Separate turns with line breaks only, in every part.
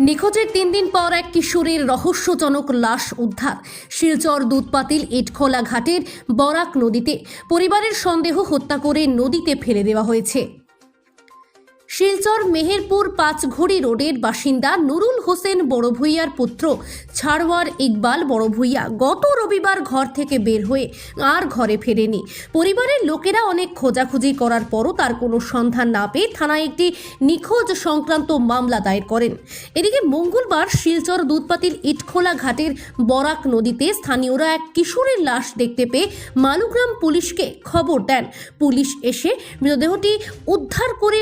নিখোঁজের তিন দিন পর এক কিশোরের রহস্যজনক লাশ উদ্ধার। শিলচর দুধপাতিল ইটখোলা ঘাটের বরাক নদীতে। পরিবারের সন্দেহ হত্যা করে নদীতে ফেলে দেওয়া হয়েছে। শিলচর মেহেরপুর পাঁচঘড়ি রোডের বাসিন্দা নুরুল হোসেন বড়ভূইয়ার পুত্র ছাড়ওয়ার ইকবাল বড়ভূইয়া গত রবিবার ঘর থেকে বের হয়ে আর ঘরে ফেরেনি। পরিবারের লোকেরা অনেক খোঁজাখুঁজি করার পরও তার কোনো সন্ধান না পেয়ে থানায় একটি নিখোঁজ সংক্রান্ত মামলা দায়ের করেন। এদিকে মঙ্গলবার শিলচর দুধপাতির ইটখোলা ঘাটের বরাক নদীতে স্থানীয়রা এক কিশোরের লাশ দেখতে পেয়ে মালুগ্রাম পুলিশকে খবর দেন। পুলিশ এসে মৃতদেহটি উদ্ধার করে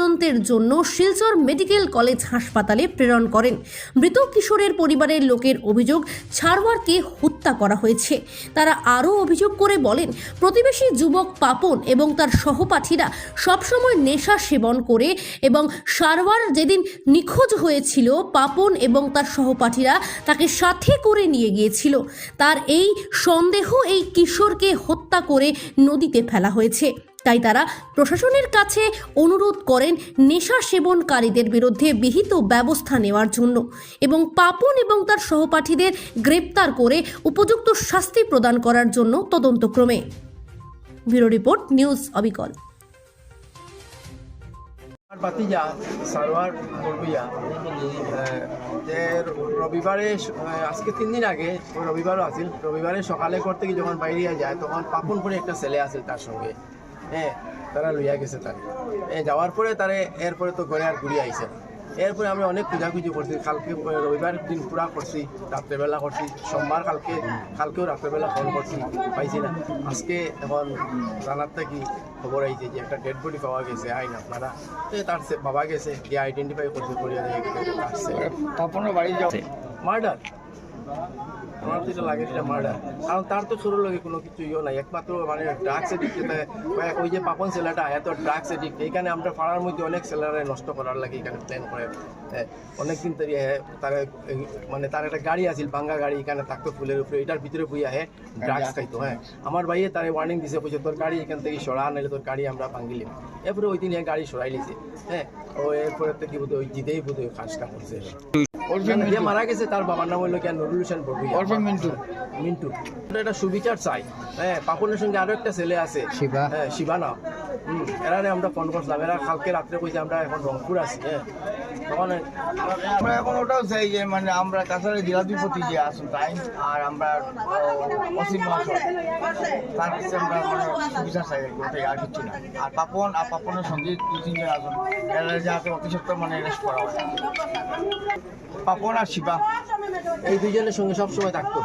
ময়নাতদন্তের জন্য শিলচর মেডিকেল কলেজ হাসপাতালে প্রেরণ করেন। মৃত কিশোরের পরিবারের লোকের অভিযোগ, ছাড়ওয়ারকে হত্যা করা হয়েছে। তারা আরও অভিযোগ করে বলেন, প্রতিবেশী যুবক পাপন এবং তার সহপাঠীরা সবসময় নেশা সেবন করে এবং সারওয়ার যেদিন নিখোঁজ হয়েছিল, পাপন এবং তার সহপাঠীরা তাকে সাথে করে নিয়ে গিয়েছিল। তার এই সন্দেহ এই কিশোরকে হত্যা করে নদীতে ফেলা হয়েছে। তাই তারা প্রশাসনের কাছে অনুরোধ করেন নেশা সেবনকারীদের বিরুদ্ধে বিহিত ব্যবস্থা নেওয়ার জন্য এবং পাপন এবং তার সহপাঠীদের গ্রেপ্তার করে উপযুক্ত শাস্তি প্রদান করার জন্য তদন্তক্রমে। ব্যুরো রিপোর্ট, নিউজ অবিকল।
সারোয়ার বড়বইয়া যে রবিবারে, আজকে তিন দিন আগে, রবিবারও আছিল, রবিবারে সকালে ঘর থেকে যখন বাইরে যায়, তখন পাপন করে একটা ছেলে আছিল তার সঙ্গে। হ্যাঁ তারা লইয়া গেছে তারে। যাওয়ার পরে তারে এরপরে তো ঘরে আর ঘুরে আইছে না। এরপরে আমি অনেক খুঁজাখুঁজি করছি। কালকে রবিবার দিন পুরা করছি রাত্রেবেলা করছি সোমবার কালকে কালকেও রাত্রেবেলা ফোন করছি পাইছি না। আজকে এখন জানার থেকে খবর আইছে যে একটা ডেড বডি পাওয়া গেছে আইন আপনারা। তো তার বাবা গেছে গিয়ে আইডেন্টিফাই করতে করিয়া আসছে
বাড়ি যাও
মার্ডার আমার যেটা লাগে সেটা মার্ডার কারণ তার তো কোনো কিছু ইয়ে একমাত্র মানে ড্রাগস এডিক্ট ওই যে পাপন ছেলেটা, এত ড্রাগস এডিক্ট এইখানে আমরা পাড়ার মধ্যে অনেক ছেলেরা নষ্ট করার লাগে, এখানে প্ল্যান করে। অনেক দিন তৈরি তার মানে তার একটা গাড়ি আছিল, ভাঙ্গা গাড়ি, এখানে থাকতো ফুলের উপরে, এটার ভিতরে বই আহে ড্রাগস খাইতো হ্যাঁ। আমার ভাইয়ে তার ওয়ার্নিং দিছে, বলছে, তোর গাড়ি এখান থেকে সরা, নাহলে তোর গাড়ি আমরা ভাঙ্গিলাম এরপরে ওই দিন এ গাড়ি সরাই লিছে হ্যাঁ। ও এরপরে থেকে বোধ ওই জিতেই বোধ ওই কাজটা করছে যে মারা গেছে তার বাবার নাম হলো কেন নুরুল হোসেন বড়ুইয়া
ওরফে মিন্টু।
মিন্টু। এটা একটা সুবিচার চাই। হ্যাঁ পাপনের সঙ্গে আরও একটা ছেলে আছে।
শিবা।
হ্যাঁ শিবা নাম। এরা আমরা ফোন করছিলাম এরা কালকে রাত্রে কইছে আমরা এখন রংপুর আছি। হ্যাঁ।
আমরা এখন ওটাও চাই যে মানে আমরা কাছাড়ে জেলাধিপতি যে আসুন তাই? আর আমরা অসীম তার কাছে আমরা মানে সুবিচার চাই ওটাই আর কিছু না। আর পাপন আর পাপনের সঙ্গে দু তিনজন আসুন এরা যাতে অতি সত্ত্বর মানে অ্যারেস্ট করা হয়। পাপন আর শিবা।
এই দুইজনের সঙ্গে সবসময় থাকতো।